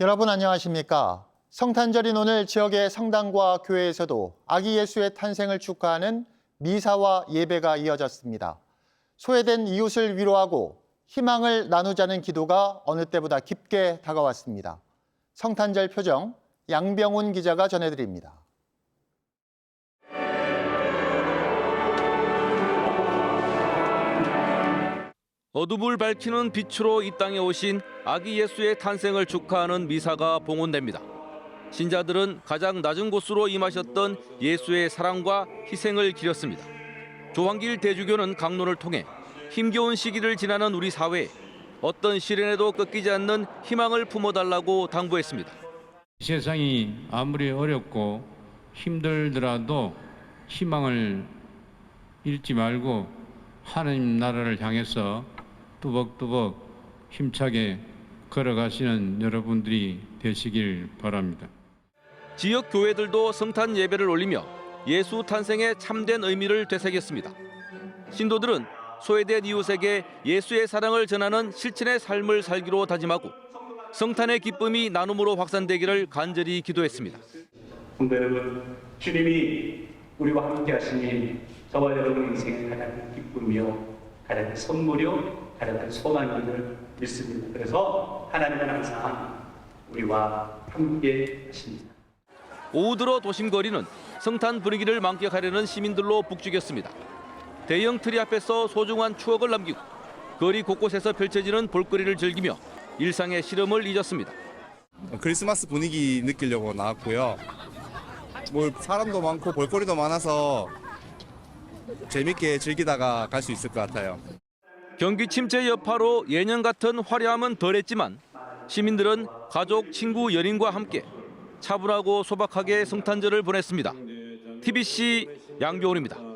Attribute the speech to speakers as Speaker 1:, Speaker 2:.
Speaker 1: 여러분 안녕하십니까? 성탄절인 오늘 지역의 성당과 교회에서도 아기 예수의 탄생을 축하하는 미사와 예배가 이어졌습니다. 소외된 이웃을 위로하고 희망을 나누자는 기도가 어느 때보다 깊게 다가왔습니다. 성탄절 표정 양병훈 기자가 전해드립니다.
Speaker 2: 어둠을 밝히는 빛으로 이 땅에 오신 아기 예수의 탄생을 축하하는 미사가 봉헌됩니다. 신자들은 가장 낮은 곳으로 임하셨던 예수의 사랑과 희생을 기렸습니다. 조한길 대주교는 강론을 통해 힘겨운 시기를 지나는 우리 사회에 어떤 시련에도 꺾이지 않는 희망을 품어달라고 당부했습니다.
Speaker 3: 세상이 아무리 어렵고 힘들더라도 희망을 잃지 말고 하나님 나라를 향해서 뚜벅뚜벅 힘차게 걸어가시는 여러분들이 되시길 바랍니다.
Speaker 2: 지역 교회들도 성탄 예배를 올리며 예수 탄생의 참된 의미를 되새겼습니다. 신도들은 소외된 이웃에게 예수의 사랑을 전하는 실천의 삶을 살기로 다짐하고 성탄의 기쁨이 나눔으로 확산되기를 간절히 기도했습니다.
Speaker 4: 성도 여러분, 주님이 우리와 함께 하시니 저와 여러분 인생의 가장 큰 기쁨이요, 가장 큰 선물이요, 가장 큰 소망임을 믿습니다. 그래서 하나님은 항상 우리와 함께 하십니다.
Speaker 2: 오후 들어 도심 거리는 성탄 분위기를 만끽하려는 시민들로 북적였습니다. 대형 트리 앞에서 소중한 추억을 남기고 거리 곳곳에서 펼쳐지는 볼거리를 즐기며 일상의 시름을 잊었습니다.
Speaker 5: 크리스마스 분위기 느끼려고 나왔고요. 뭐 사람도 많고 볼거리도 많아서 재밌게 즐기다가 갈 수 있을 것 같아요.
Speaker 2: 경기 침체 여파로 예년 같은 화려함은 덜했지만 시민들은 가족, 친구, 연인과 함께 차분하고 소박하게 성탄절을 보냈습니다. TBC 양교훈입니다.